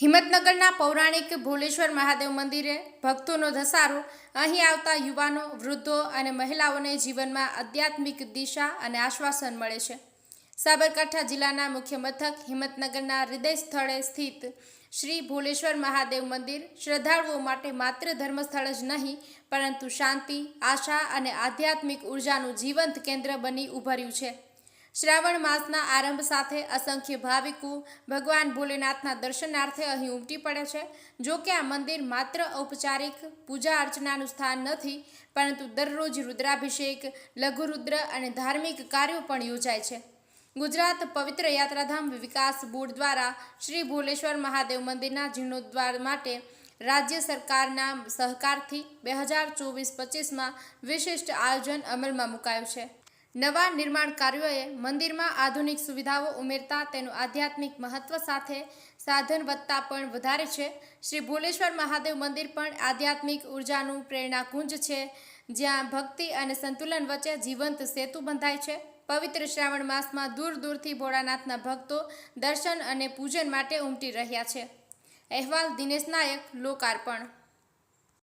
હિંમતનગરના પૌરાણિક ભોલેશ્વર મહાદેવ મંદિરે ભક્તોનો ધસારો અહીં આવતા યુવાનો, વૃદ્ધો અને મહિલાઓને જીવનમાં આધ્યાત્મિક દિશા અને આશ્વાસન મળે છે. સાબરકાંઠા જિલ્લાના મુખ્ય મથક હિંમતનગરના હૃદય સ્થળે સ્થિત શ્રી ભોલેશ્વર મહાદેવ મંદિર શ્રદ્ધાળુઓ માટે માત્ર ધર્મસ્થળ જ નહીં, પરંતુ શાંતિ, આશા અને આધ્યાત્મિક ઉર્જાનું જીવંત કેન્દ્ર બની ઉભર્યું છે. શ્રાવણ માસના આરંભ સાથે અસંખ્ય ભાવિકો ભગવાન ભોલેનાથના દર્શનાર્થે અહીં ઉમટી પડે છે. જો કે આ મંદિર માત્ર ઔપચારિક પૂજા અર્ચનાનું સ્થાન નથી, પરંતુ દરરોજ રુદ્રાભિષેક લઘુરુદ્ર અને ધાર્મિક કાર્યો પણ યોજાય છે. ગુજરાત પવિત્ર યાત્રાધામ વિકાસ બોર્ડ દ્વારા શ્રી ભોલેશ્વર મહાદેવ મંદિરના જીર્ણોદ્ધાર માટે રાજ્ય સરકારના સહકારથી બે હજાર ચોવીસ પચીસમાં વિશિષ્ટ આયોજન અમલમાં મુકાયું છે. નવા નિર્માણ કાર્યોએ મંદિરમાં આધુનિક સુવિધાઓ ઉમેરતા તેનું આધ્યાત્મિક મહત્વ સાથે સાધન વધતા પણ વધારે છે. શ્રી ભોલેશ્વર મહાદેવ મંદિર પણ આધ્યાત્મિક ઉર્જાનું પ્રેરણાકુંજ છે, જ્યાં ભક્તિ અને સંતુલન વચ્ચે જીવંત સેતુ બંધાય છે. પવિત્ર શ્રાવણ માસમાં દૂર દૂરથી ભોળાનાથના ભક્તો દર્શન અને પૂજન માટે ઉમટી રહ્યા છે. અહેવાલ દિનેશ નાયક, લોકાર્પણ.